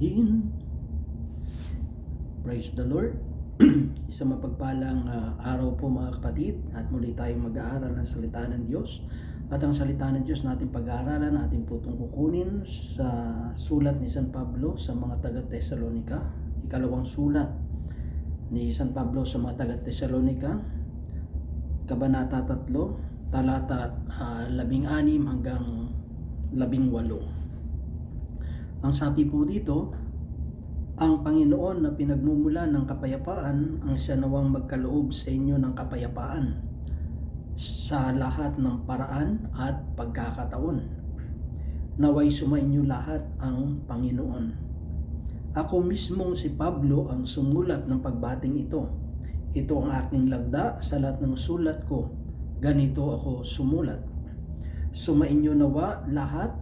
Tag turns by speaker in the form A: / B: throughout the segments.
A: natin. Praise the Lord. Isang mapagpalang ah, araw po mga kapatid at muli tayong mag-aaral ng salita ng Diyos. At ang salita ng Diyos natin pag-aaralan natin po itong kukunin sa sulat ni San Pablo sa mga taga-Tesalonika. Ikalawang sulat ni San Pablo sa mga taga-Tesalonika. Kabanata 3, talata ah, 16 hanggang 18. Ang sabi po dito, ang Panginoon na pinagmumula ng kapayapaan ang siya nawang magkaloob sa inyo ng kapayapaan sa lahat ng paraan at pagkakataon. Naway sumainyo lahat ang Panginoon. Ako mismong si Pablo ang sumulat ng pagbating ito. Ito ang aking lagda sa lahat ng sulat ko. Ganito ako sumulat. Sumainyo nawa lahat,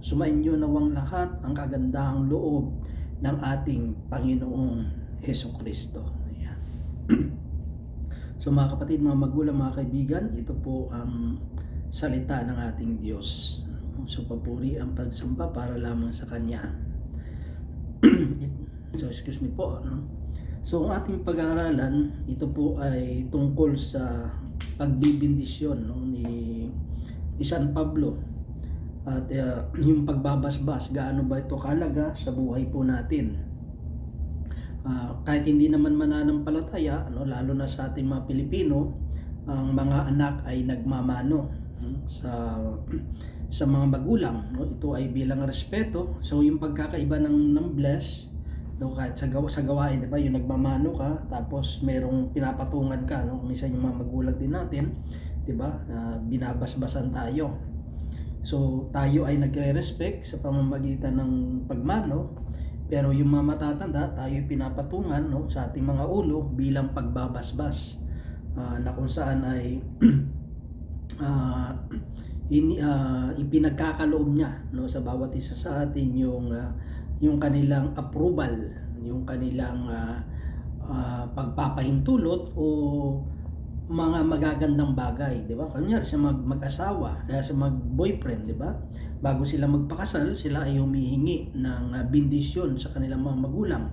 A: sumainyo nawang lahat ang kagandahang loob ng ating Panginoong Heso Kristo. So mga kapatid, mga magulang, mga kaibigan, ito po ang salita ng ating Diyos. So papuri ang pagsamba para lamang sa Kanya. so excuse me po. No? So ang ating pag-aaralan, ito po ay tungkol sa pagbibindisyon no, ni, ni San Pablo at uh, yung pagbabasbas, gaano ba ito kalaga sa buhay po natin. Uh, kahit hindi naman mananampalataya, ano, lalo na sa ating mga Pilipino, ang mga anak ay nagmamano hmm, sa sa mga magulang. No? Ito ay bilang respeto. So yung pagkakaiba ng, ng bless, no, kahit sa, gawa, sa gawain, di ba, yung nagmamano ka, tapos merong pinapatungan ka, no? minsan yung mga magulang din natin, di ba, uh, binabasbasan tayo. So tayo ay nagre-respect sa pamamagitan ng pagmano pero yung mga matatanda tayo pinapatungan no, sa ating mga ulo bilang pagbabasbas uh, na kung saan ay uh, in, uh, ipinagkakaloob niya no, sa bawat isa sa atin yung, uh, yung kanilang approval, yung kanilang uh, uh, pagpapahintulot o mga magagandang bagay, 'di ba? Kunyari sa mag mag-asawa, kaya sa mag-boyfriend, 'di ba? Bago sila magpakasal, sila ay humihingi ng uh, bendisyon sa kanilang mga magulang.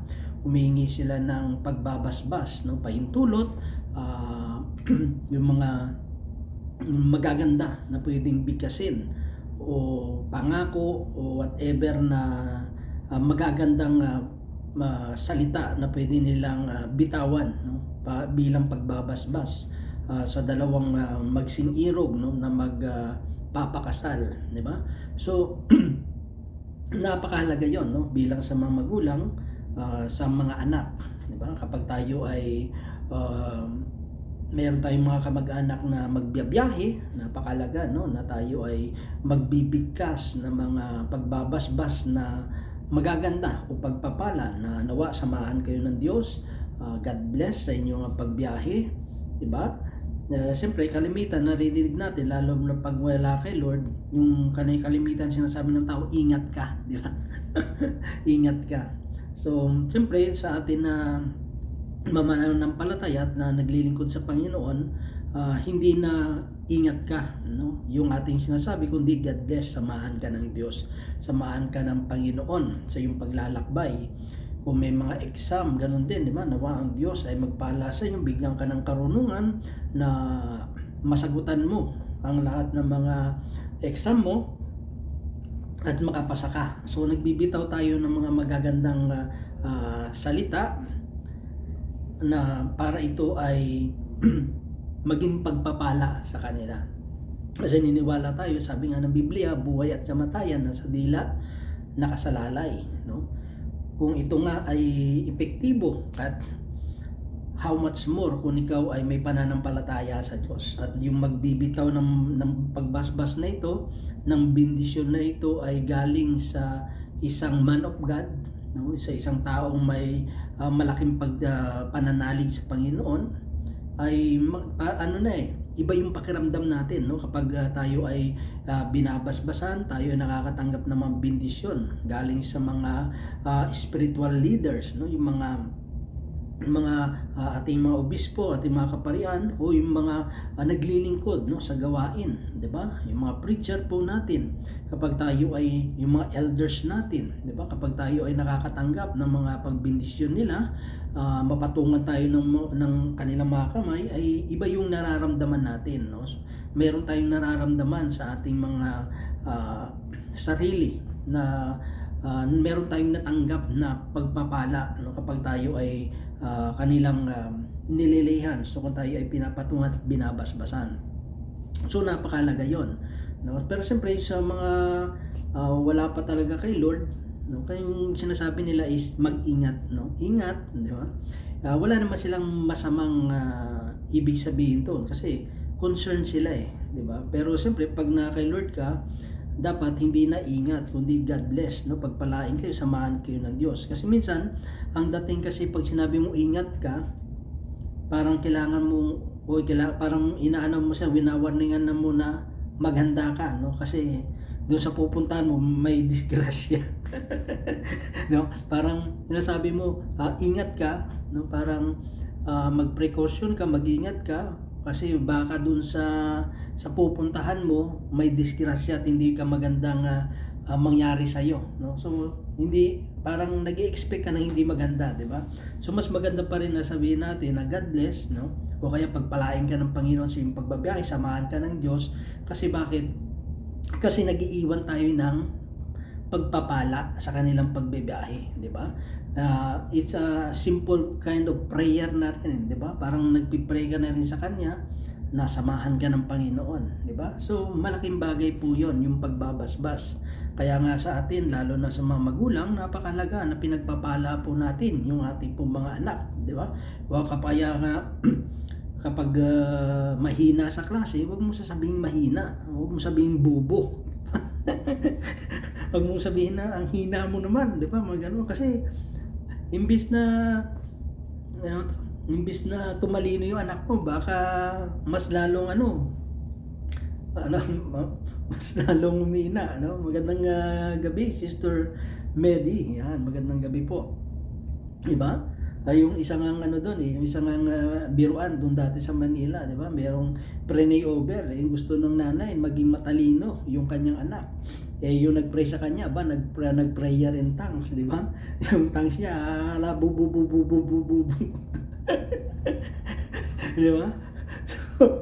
A: Humihingi sila ng pagbabasbas, no, pahintulot, uh, yung mga magaganda na pwedeng bigkasin o pangako o whatever na uh, magagandang uh, uh, salita na pwede nilang uh, bitawan no, pa, bilang pagbabasbas uh, sa dalawang uh, magsing irog no na magpapakasal, uh, di ba? So napakahalaga 'yon no bilang sa mga magulang uh, sa mga anak, di ba? Kapag tayo ay uh, meron tayong mga kamag-anak na magbiyabiyahe, napakalaga no na tayo ay magbibigkas ng mga pagbabasbas na magaganda o pagpapala na nawa samahan kayo ng Diyos. Uh, God bless sa inyong pagbiyahe, 'di ba? Uh, Siyempre, kalimitan naririnig natin lalo na pag wala kay Lord, yung kanay kalimitan sinasabi ng tao, ingat ka, di ba? ingat ka. So, siyempre sa atin na palataya at na naglilingkod sa Panginoon, uh, hindi na ingat ka, no? Yung ating sinasabi, kundi God bless, samahan ka ng Diyos, samahan ka ng Panginoon sa iyong paglalakbay. Kung may mga exam, ganun din, di ba? Nawa ang Diyos ay magpala sa iyo, bigyan ka ng karunungan na masagutan mo ang lahat ng mga exam mo at makapasa ka. So nagbibitaw tayo ng mga magagandang uh, salita na para ito ay maging pagpapala sa kanila. Kasi niniwala tayo, sabi nga ng Biblia, buhay at kamatayan nasa dila nakasalalay, no? Kung ito nga ay epektibo at how much more kung ikaw ay may pananampalataya sa Diyos at yung magbibitaw ng, ng pagbasbas na ito ng bendisyon na ito ay galing sa isang man of God no? sa isang taong may uh, malaking pag uh, pananalig sa Panginoon ay pa, ano na eh iba yung pakiramdam natin no kapag uh, tayo ay uh, binabasbasan tayo ay nakakatanggap ng mga bendisyon galing sa mga uh, spiritual leaders no yung mga mga ah, ating mga obispo, ating mga kaparian o yung mga ah, naglilingkod no sa gawain, 'di ba? Yung mga preacher po natin kapag tayo ay yung mga elders natin, 'di ba? Kapag tayo ay nakakatanggap ng mga pagbindisyon nila, ah, mapatungan tayo ng ng kanilang mga kamay ay iba yung nararamdaman natin, no? So, meron tayong nararamdaman sa ating mga ah, sarili na ah, meron tayong natanggap na pagpapala no? Kapag tayo ay ah, kanilang um, nililihan. So kung tayo ay pinapatungan at binabasbasan. So napakalaga yon no? Pero siyempre sa mga ah, wala pa talaga kay Lord no? Kayong sinasabi nila is mag-ingat no? Ingat di ba? Ah, wala naman silang masamang ah, ibig sabihin doon kasi concerned sila eh di ba? Pero siyempre pag na kay Lord ka dapat hindi na ingat kundi God bless no? Pagpalain kayo samahan kayo ng Diyos. Kasi minsan ang dating kasi pag sinabi mo ingat ka parang kailangan mo o kailangan, parang inaano mo siya winawarningan na mo na maghanda ka no? Kasi doon sa pupuntahan mo may disgrasya no? Parang sinasabi mo ah, ingat ka no? Parang ah, mag-precaution ka mag-ingat ka kasi baka dun sa sa pupuntahan mo may disgrasya at hindi ka magandang ah, ah, mangyari sa iyo no? So hindi parang nag-expect ka ng hindi maganda di ba? So mas maganda pa rin na sabihin natin na God bless no? O kaya pagpalain ka ng Panginoon sa iyong pagbabiyahe samahan ka ng Diyos kasi bakit? Kasi nagiiwan tayo ng pagpapala sa kanilang pagbibiyahe, di ba? Uh, it's a simple kind of prayer na rin, di ba? Parang nagpipray ka na rin sa kanya, nasamahan ka ng Panginoon, di ba? So, malaking bagay po 'yon, yung pagbabasbas. Kaya nga sa atin, lalo na sa mga magulang, napakalaga na pinagpapala po natin yung ating pong mga anak, di ba? O kapaya nga kapag ah, mahina sa klase, huwag mo sasabihin mahina, huwag mo sabihin bubo. Huwag mong sabihin na ang hina mo naman, di ba? Mga ganun. Kasi, imbis na, ano to, imbis na tumalino yung anak mo, baka mas lalong ano, ano, mas lalong umina, no? Magandang ah, gabi, Sister Medi. Yan, magandang gabi po. Diba? Ay yung isang ang ano doon eh, yung isang ang ah, biruan doon dati sa Manila, 'di ba? Merong prenay over, eh, gusto ng nanay maging matalino yung kanyang anak. Eh yung nagpray sa kanya ba nag nagprayer in tongues, 'di ba? Yung tongues niya, ala bu bu bu bu bu bu. bu. 'Di ba? So,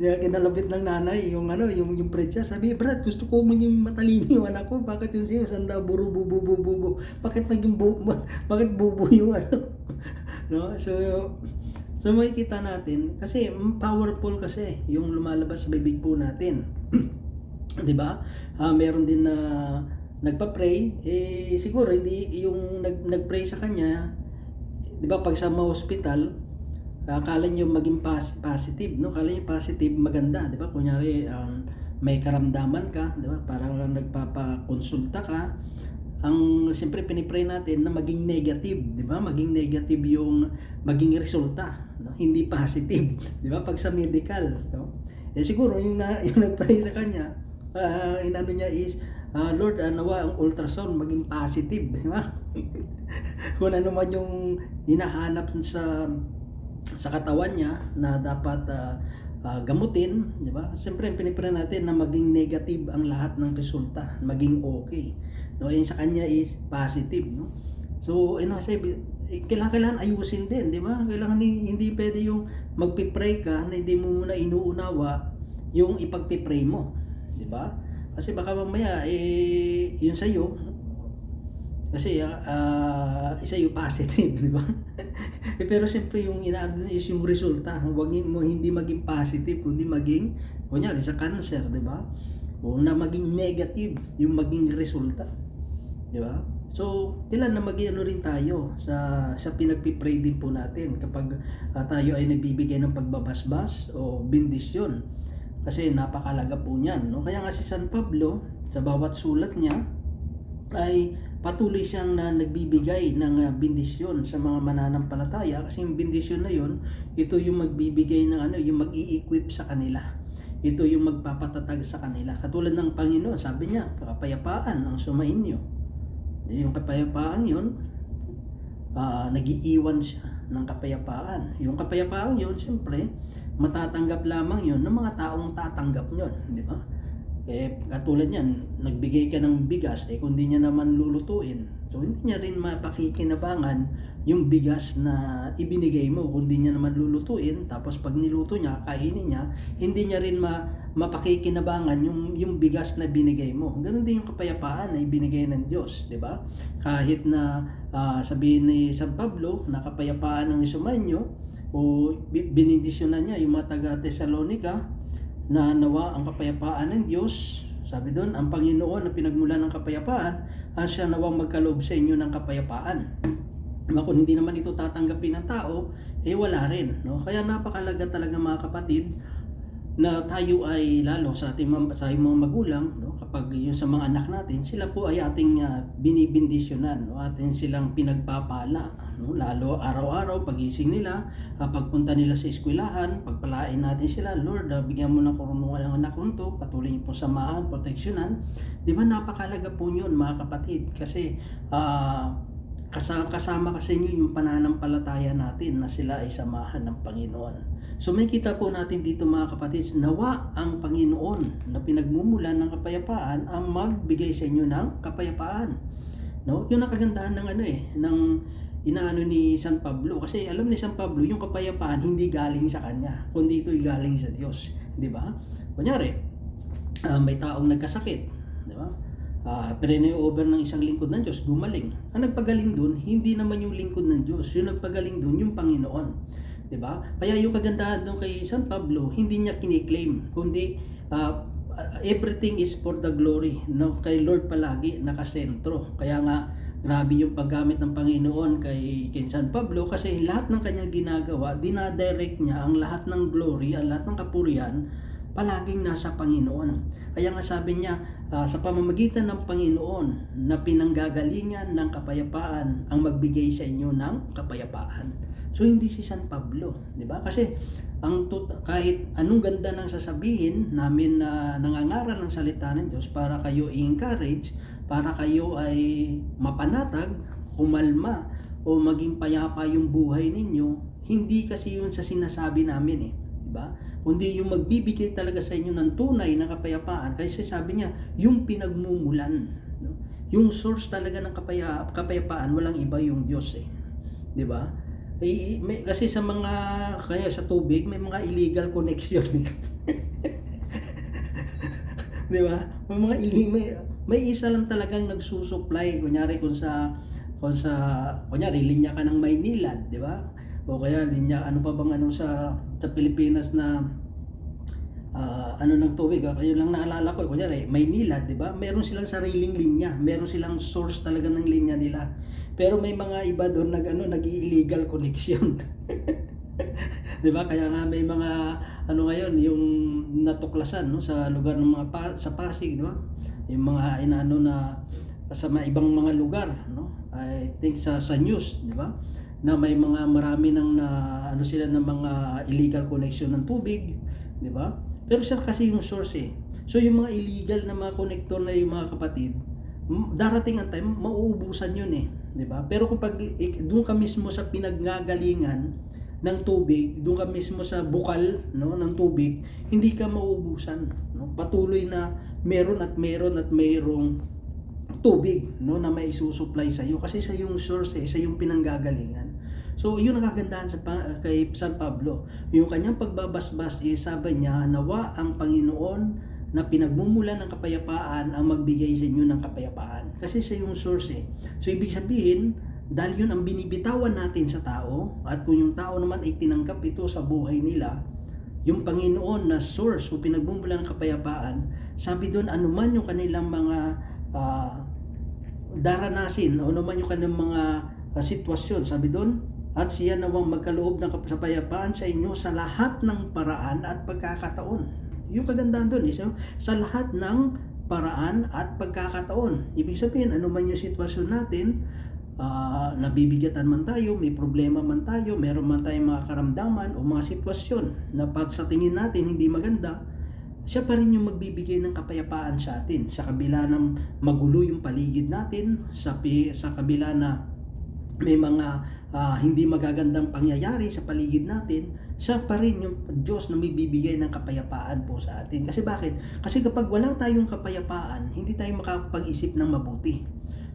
A: kaya kinalapit ng nanay yung ano, yung yung preacher. Sabi, Brad, gusto ko maging matalino yung anak ko. Bakit yung siya, sanda, buru, bubu, bubu, bubu. Bakit naging bu, bakit bubu yung ano? no? So, so makikita natin, kasi powerful kasi yung lumalabas sa bibig po natin. 'Di ba? Ah, meron din na nagpa-pray, eh siguro hindi yung nag nag-pray sa kanya, 'di ba pag sa mga hospital, akala niyo maging positive, no? Akala niyo positive, maganda, 'di ba? Kunyari um, may karamdaman ka, 'di ba? Parang nagpapakonsulta ka, ang siyempre pinipray natin na maging negative, 'di ba? Maging negative yung maging resulta, no? Hindi positive, 'di ba? Pag sa medical, no? Eh siguro yung na, yung nagpray sa kanya, ah inano niya is ah, Lord, ah, nawa ang ultrasound maging positive, di ba? Kung ano man yung hinahanap sa sa katawan niya na dapat ah, ah, gamutin, di ba? Siyempre, pinipray natin na maging negative ang lahat ng resulta, maging okay. No, yung sa kanya is positive, no? So, ano kasi eh, kailangan, kailangan ayusin din, di ba? Kailangan hindi, pwede yung magpipray ka na hindi mo muna inuunawa yung ipagpipray mo, di ba? Kasi baka mamaya eh yun sa iyo kasi ah isa yung positive, di ba? eh, pero siyempre yung inaano is yung resulta. Huwag mo hindi maging positive, kundi maging kunyari sa cancer, di ba? O na maging negative yung maging resulta. Di ba? So, kailan na maging ano rin tayo sa sa pinagpipray din po natin kapag ah, tayo ay nagbibigay ng pagbabasbas o bendisyon. Kasi napakalaga po niyan. No? Kaya nga si San Pablo, sa bawat sulat niya, ay patuloy siyang na nagbibigay ng ah, bendisyon sa mga mananampalataya kasi yung bendisyon na yon ito yung magbibigay ng ano yung mag-i-equip sa kanila ito yung magpapatatag sa kanila katulad ng Panginoon sabi niya kapayapaan ang sumainyo yung kapayapaan yon ah, nagiiwan siya ng kapayapaan. Yung kapayapaan yun, siyempre, matatanggap lamang yun ng mga taong tatanggap yun, di ba? Eh, katulad yan, nagbigay ka ng bigas, eh kung di niya naman lulutuin, so hindi niya rin mapakikinabangan yung bigas na ibinigay mo, kung di niya naman lulutuin, tapos pag niluto niya, kainin niya, hindi niya rin ma mapakikinabangan yung yung bigas na binigay mo. Ganun din yung kapayapaan na ibinigay ng Diyos, di ba? Kahit na ah, sabihin ni San Pablo na kapayapaan ng Isumanyo o bi- binindisyonan niya yung mga taga Thessalonica na nawa ang kapayapaan ng Diyos. Sabi doon, ang Panginoon na pinagmula ng kapayapaan, ang siya nawang magkaloob sa inyo ng kapayapaan. Diba, Kung hindi naman ito tatanggapin ng tao, eh wala rin. No? Kaya napakalaga talaga mga kapatid na tayo ay lalo sa ating sa ating mga magulang no? Kapag yung sa mga anak natin sila po ay ating uh, binibindisyonan no? Atin silang pinagpapala no? Lalo araw-araw pagising nila ah, pagpunta nila sa eskwelahan pagpalain natin sila Lord ah, bigyan mo ng karunungan ng anak ko patuloy niyo po samahan proteksyonan. Di ba napakalaga po yun mga kapatid? Kasi ah kasama, kasama kasi inyo yung pananampalataya natin na sila ay samahan ng Panginoon. So may kita po natin dito mga kapatid, nawa ang Panginoon na pinagmumulan ng kapayapaan ang magbigay sa inyo ng kapayapaan. No? Yung nakagandahan ng ano eh, ng inaano ni San Pablo kasi alam ni San Pablo yung kapayapaan hindi galing sa kanya kundi ito'y galing sa Diyos, di ba? Kunyari, ah, may taong nagkasakit, di ba? Uh, over ng isang lingkod ng Diyos, gumaling. Ang nagpagaling dun, hindi naman yung lingkod ng Diyos. Yung nagpagaling dun, yung Panginoon. ba? Kaya yung kagandahan doon kay San Pablo, hindi niya kiniklaim, kundi uh, everything is for the glory. No? Kay Lord palagi nakasentro. Kaya nga, grabe yung paggamit ng Panginoon kay, kay San Pablo kasi lahat ng kanyang ginagawa, dinadirect niya ang lahat ng glory, ang lahat ng kapurihan palaging nasa Panginoon. Kaya nga sabi niya, uh, sa pamamagitan ng Panginoon na pinanggagalingan ng kapayapaan ang magbigay sa inyo ng kapayapaan. So hindi si San Pablo, 'di ba? Kasi ang tut- kahit anong ganda ng sasabihin namin na nangangaral ng salita ng Diyos para kayo i-encourage, para kayo ay mapanatag, kumalma o maging payapa yung buhay ninyo, hindi kasi yun sa sinasabi namin eh, ba? kundi yung magbibigay talaga sa inyo ng tunay na kapayapaan. Kasi sabi niya, yung pinagmumulan. No? Yung source talaga ng kapaya, kapayapaan, walang iba yung Diyos eh. Di ba? Eh, may, kasi sa mga, kaya sa tubig, may mga illegal connection. Di ba? May mga illegal, may, may isa lang talagang nagsusupply. Kunyari kung sa, kung sa, kunyari, linya ka ng Maynila, di ba? o kaya linya ano pa bang ano sa sa Pilipinas na uh, ano ng tubig ah, kayo lang naalala ko. Kunyari Maynila di ba? Meron silang sariling linya. Meron silang source talaga ng linya nila. Pero may mga iba doon nag ano nag-illegal connection. Di ba? Kaya nga may mga ano ngayon yung natuklasan no sa lugar ng mga pa, sa Pasig di ba? Yung mga inaano na sa mga ibang mga lugar no? I think sa sa news di ba na may mga marami nang na ano sila ng mga illegal connection ng tubig, di ba? Pero siya kasi yung source eh. So yung mga illegal na mga connector na yung mga kapatid, darating ang time mauubusan yun eh, di ba? Pero kapag doon ka mismo sa pinaggagalingan ng tubig, doon ka mismo sa bukal no ng tubig, hindi ka mauubusan, no? Patuloy na meron at meron at mayroong tubig no na may isusupply sa iyo kasi sa yung source eh, sa yung pinanggagalingan. So, yun ang kagandahan sa kay San Pablo. Yung kanyang pagbabasbas eh, sabi niya, nawa ang Panginoon na pinagmumulan ng kapayapaan ang magbigay sa inyo ng kapayapaan. Kasi sa yung source eh. So, ibig sabihin, dahil yun ang binibitawan natin sa tao, at kung yung tao naman ay tinanggap ito sa buhay nila, yung Panginoon na source o pinagmumulan ng kapayapaan, sabi doon, anuman yung kanilang mga uh, daranasin, o anuman yung kanilang mga uh, sitwasyon, sabi doon, at siya nawang magkaloob ng kapayapaan sa inyo sa lahat ng paraan at pagkakataon. Yung kagandahan doon is sa lahat ng paraan at pagkakataon. Ibig sabihin, ano man yung sitwasyon natin, uh, nabibigatan man tayo, may problema man tayo, meron man tayong mga karamdaman o mga sitwasyon na pat sa tingin natin hindi maganda, siya pa rin yung magbibigay ng kapayapaan sa atin sa kabila ng magulo yung paligid natin sa sa kabila na may mga ah, hindi magagandang pangyayari sa paligid natin, siya pa rin yung Diyos na may bibigay ng kapayapaan po sa atin. Kasi bakit? Kasi kapag wala tayong kapayapaan, hindi tayo makapag-isip ng mabuti.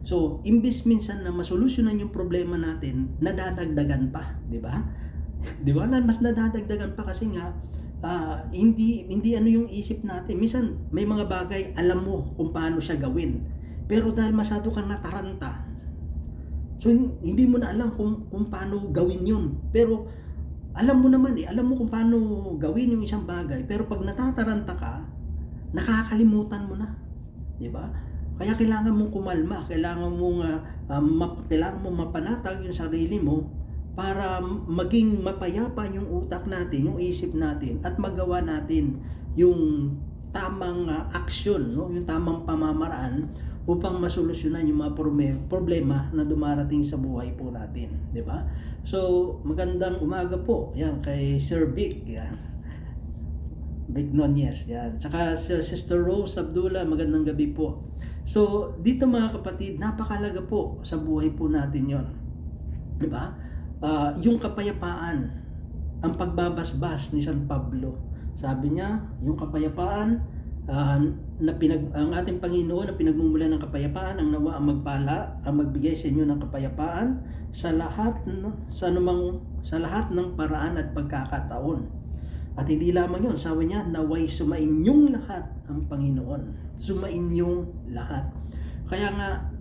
A: So, imbis minsan na masolusyonan yung problema natin, nadadagdagan pa, di ba? di ba? Mas nadadagdagan pa kasi nga ah, hindi hindi ano yung isip natin. Minsan may mga bagay alam mo kung paano siya gawin. Pero dahil masyado kang nataranta, so hin- hindi mo na alam kung, kung paano gawin yun. Pero alam mo naman eh, alam mo kung paano gawin yung isang bagay. Pero pag natataranta ka, nakakalimutan mo na. Di ba? Kaya kailangan mong kumalma, kailangan mong ah, map- kailangan mong mapanatag yung sarili mo para maging mapayapa yung utak natin, yung isip natin at magawa natin yung tamang ah, aksyon, no? yung tamang pamamaraan upang masolusyonan yung mga problema na dumarating sa buhay po natin, di ba? So, magandang umaga po. Yan kay Sir Vic, yan. Vic Nunez, yan. Saka si Sister Rose Abdullah, magandang gabi po. So, dito mga kapatid, napakalaga po sa buhay po natin yon, Di ba? Ah, yung kapayapaan, ang pagbabasbas ni San Pablo. Sabi niya, yung kapayapaan ah, na pinag ang ating Panginoon na pinagmumulan ng kapayapaan ang nawa ang magpala ang magbigay sa inyo ng kapayapaan sa lahat sa anumang sa lahat ng paraan at pagkakataon. At hindi lamang yun, sabi niya, naway sumainyong lahat ang Panginoon. Sumainyong lahat. Kaya nga,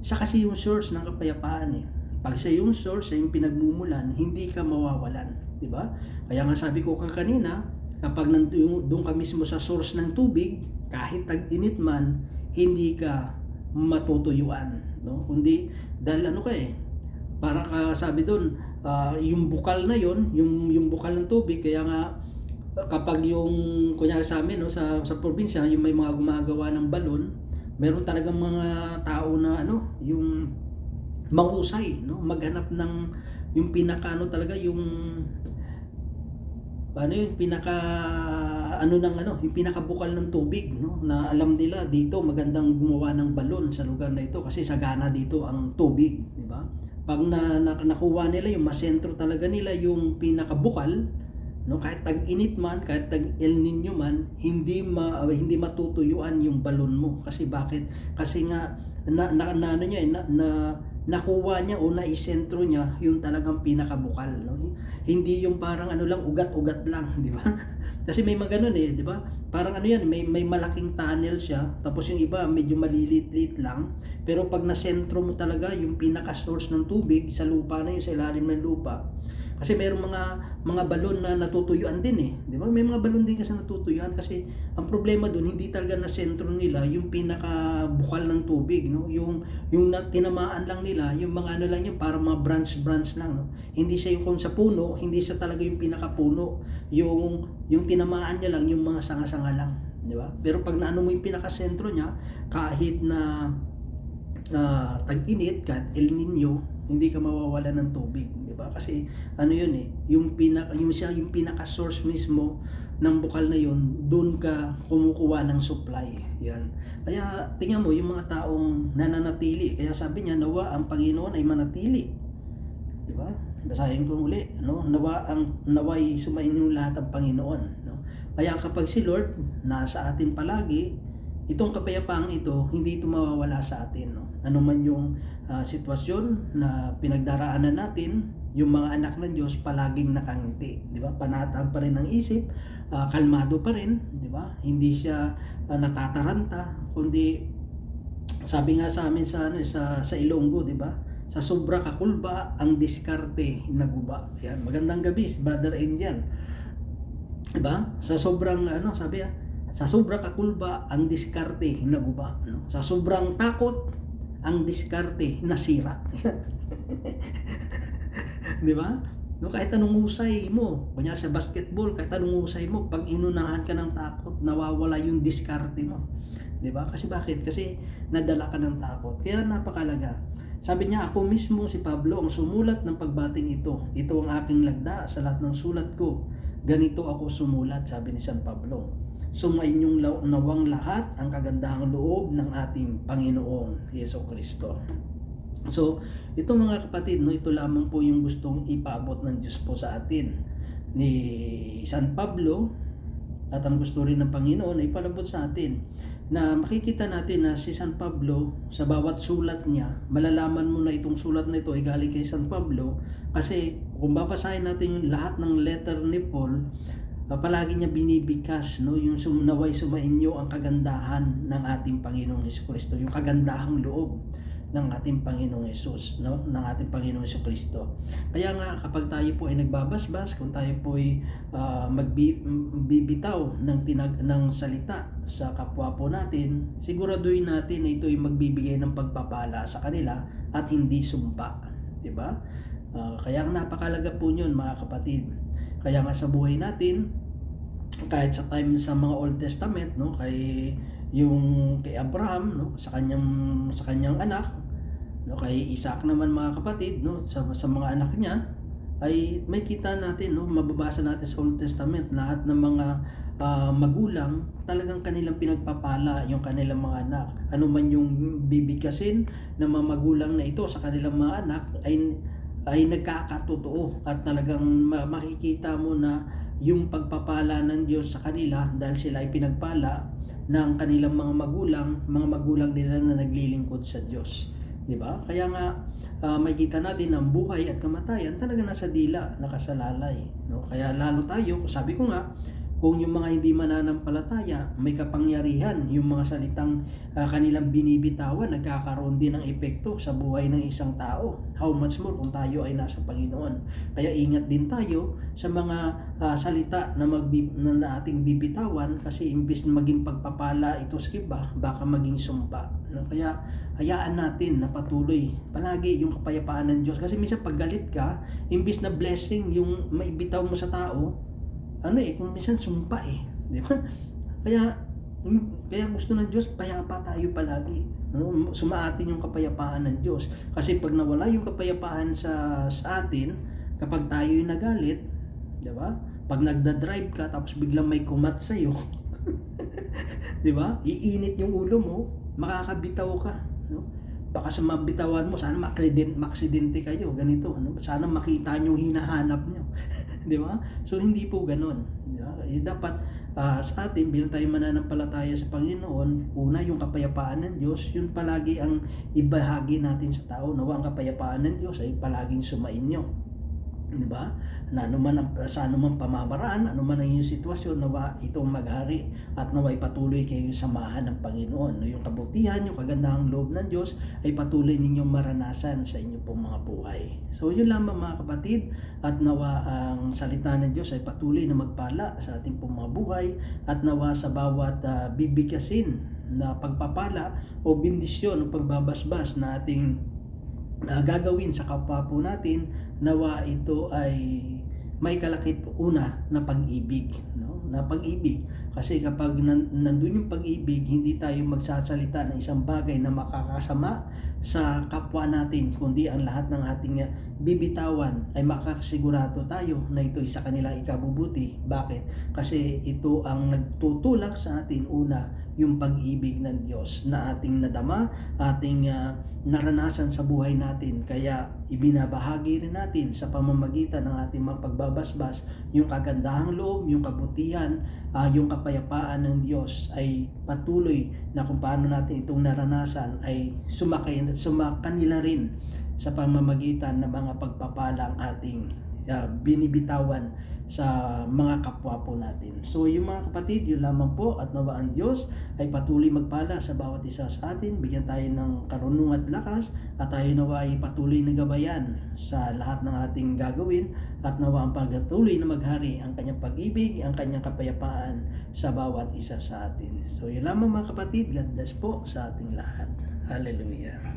A: siya kasi yung source ng kapayapaan eh. Pag siya yung source, siya yung pinagmumulan, hindi ka mawawalan. di ba? Kaya nga sabi ko ka kanina, kapag doon ka mismo sa source ng tubig, kahit tag-init man, hindi ka matutuyuan. No? Kundi, dahil ano ka eh, para ka sabi doon, ah, yung bukal na yon yung, yung bukal ng tubig, kaya nga kapag yung kunyari sa amin no sa sa probinsya yung may mga gumagawa ng balon meron talagang mga tao na ano yung mahusay no maghanap ng yung pinaka ano talaga yung ano yung pinaka ano ng ano yung pinakabukal ng tubig no? Na alam nila dito magandang gumawa ng balon sa lugar na ito kasi sagana dito ang tubig di ba? Pag na, na nakuha nila yung masentro talaga nila yung pinakabukal no? Kahit tag-init man kahit tag El Nino man hindi ma, hindi matutuyuan yung balon mo. Kasi bakit? Kasi nga na, na, na ano niya eh, na, na nakuha niya o naisentro niya yung talagang pinakabukal no? Hindi yung parang ano lang ugat-ugat lang di ba? Kasi may mga ganun eh di ba? Parang ano yan may may malaking tunnel siya tapos yung iba medyo malilit-lit lang. Pero pag nasentro mo talaga yung pinaka source ng tubig sa lupa na yun sa ilalim ng lupa kasi mayroong mga mga balon na natutuyuan din eh. 'Di ba? May mga balon din kasi natutuyuan kasi ang problema doon hindi talaga na sentro nila yung pinaka bukal ng tubig, no? Yung yung na, tinamaan lang nila, yung mga ano lang yung para mga branch branch lang, no? Hindi siya yung kung sa puno, hindi siya talaga yung pinaka puno. Yung yung tinamaan niya lang yung mga sanga-sanga lang, 'di ba? Pero pag naano mo yung pinaka sentro niya, kahit na uh, tag-init, kahit El Nino, hindi ka mawawala ng tubig, ba? Kasi ano 'yun eh, yung pinaka yung siya yung pinaka source mismo ng bukal na 'yon, doon ka kumukuha ng supply. 'Yan. Kaya tingnan mo yung mga taong nananatili, kaya sabi niya nawa ang Panginoon ay manatili. 'Di ba? Basahin ko uli, ano? Nawa ang naway sumainyo lahat ang Panginoon, no? Kaya kapag si Lord nasa atin palagi, itong kapayapaang ito hindi ito mawawala sa atin, no? Ano man yung uh, sitwasyon na pinagdaraanan natin, yung mga anak ng Diyos palaging nakangiti, di ba? Panatag pa rin ang isip, uh, kalmado pa rin, di ba? Hindi siya uh, natataranta, kundi sabi nga sa amin sa ano sa sa Ilonggo, di ba? Sa sobra kakulba ang diskarte naguba. Yan, magandang gabi, Brother Angel. Di ba? Sa sobrang ano, sabi ah, sa sobra kakulba ang diskarte naguba, no? Sa sobrang takot ang diskarte nasira. Di ba? No, kahit anong husay mo, kunyari sa basketball, kahit anong husay mo, pag inunahan ka ng takot, nawawala yung diskarte mo. 'Di ba? Kasi bakit? Kasi nadala ka ng takot. Kaya napakalaga. Sabi niya, ako mismo si Pablo ang sumulat ng pagbating ito. Ito ang aking lagda sa lahat ng sulat ko. Ganito ako sumulat, sabi ni San Pablo. Sumainyong nawang lahat ang kagandahang loob ng ating Panginoong Yeso Kristo. So, ito mga kapatid, no, ito lamang po yung gustong ipaabot ng Diyos po sa atin ni San Pablo at ang gusto rin ng Panginoon ay palabot sa atin na makikita natin na si San Pablo sa bawat sulat niya, malalaman mo na itong sulat na ito ay galing kay San Pablo kasi kung babasahin natin yung lahat ng letter ni Paul, palagi niya binibigkas no yung sumnaway sumainyo ang kagandahan ng ating Panginoong Kristo, yung kagandahang loob ng ating Panginoong Yesus, no? ng ating Panginoong Yesus Kristo. Kaya nga kapag tayo po ay nagbabasbas, kung tayo po ay uh, magbibitaw ng tinag ng salita sa kapwa po natin, siguraduhin natin na ito ay magbibigay ng pagpapala sa kanila at hindi sumpa, 'di ba? Uh, kaya napakalaga po 'yun mga kapatid. Kaya nga sa buhay natin, kahit sa time sa mga Old Testament, no, kay yung kay Abraham no sa kanyang sa kanyang anak no kay Isaac naman mga kapatid no sa, sa mga anak niya ay may kita natin no mababasa natin sa Old Testament lahat ng mga uh, magulang talagang kanilang pinagpapala yung kanilang mga anak. Ano man yung bibigkasin ng mga magulang na ito sa kanilang mga anak ay ay nagkakatotoo at talagang makikita mo na yung pagpapala ng Diyos sa kanila dahil sila ay pinagpala ng kanilang mga magulang, mga magulang nila na naglilingkod sa Diyos. 'Di ba? Kaya nga uh, makikita natin ang buhay at kamatayan talaga nasa dila, nakasalalay, no? Kaya lalo tayo, sabi ko nga, kung yung mga hindi mananampalataya, may kapangyarihan, yung mga salitang uh, kanilang binibitawan, nagkakaroon din ng epekto sa buhay ng isang tao. How much more kung tayo ay nasa Panginoon. Kaya ingat din tayo sa mga uh, salita na, magbi- na ating bibitawan kasi imbis na maging pagpapala ito sa iba, baka maging sumpa. No? Kaya hayaan natin na patuloy palagi yung kapayapaan ng Diyos. Kasi minsan pag galit ka, imbis na blessing yung maibitaw mo sa tao, ano eh, kung minsan sumpa eh. Di ba? Kaya, kaya gusto ng Diyos, payapa tayo palagi. No? Sumaatin yung kapayapaan ng Diyos. Kasi pag nawala yung kapayapaan sa, sa atin, kapag tayo yung nagalit, di ba? Pag nagda-drive ka, tapos biglang may kumat sa'yo, di ba? Iinit yung ulo mo, makakabitaw ka. No? Baka sa mabitawan mo, sana maksidente, maksidente kayo, ganito, ano? sana makita nyo hinahanap nyo. di ba? So, hindi po ganon. Di ba? Eh, dapat uh, sa atin, bilang tayo mananampalataya sa Panginoon, una, yung kapayapaan ng Diyos, yun palagi ang ibahagi natin sa tao. Nawa ang kapayapaan ng Diyos ay palaging sumainyo di ba? Na anuman ang sa anumang pamamaraan, anuman ang iyong sitwasyon, nawa itong maghari at nawa patuloy kayong samahan ng Panginoon. No, yung kabutihan, yung kagandahang loob ng Diyos ay patuloy ninyong maranasan sa inyong pong mga buhay. So yun lamang mga kapatid at nawa ang salita ng Diyos ay patuloy na magpala sa ating pong mga buhay at nawa sa bawat uh, bibigyasin na pagpapala o bindisyon o pagbabasbas na ating uh, gagawin sa kapwa po natin nawa ito ay may kalakip una na pag-ibig no? Na pag-ibig. Kasi kapag nandun yung pag-ibig hindi tayo magsasalita ng isang bagay na makakasama sa kapwa natin kundi ang lahat ng ating bibitawan ay makakasigurado tayo na ito ay sa kanilang ikabubuti. Bakit? Kasi ito ang nagtutulak sa atin. Una yung pag-ibig ng Diyos na ating nadama, ating uh, naranasan sa buhay natin. Kaya ibinabahagi rin natin sa pamamagitan ng ating mga pagbabasbas yung kagandahang loob, yung kabutihan, uh, yung kapayapaan ng Diyos ay patuloy na kung paano natin itong naranasan ay sumakay, sumakanila rin sa pamamagitan ng mga pagpapalang ating uh, binibitawan sa mga kapwa po natin. So yung mga kapatid, yun lamang po at nawa ang Diyos ay patuloy magpala sa bawat isa sa atin, bigyan tayo ng karunungan at lakas at tayo nawa ay patuloy na gabayan sa lahat ng ating gagawin at nawa ang pagtuloy na maghari ang kanyang pag-ibig, ang kanyang kapayapaan sa bawat isa sa atin. So yun lamang mga kapatid, God bless po sa ating lahat. Hallelujah.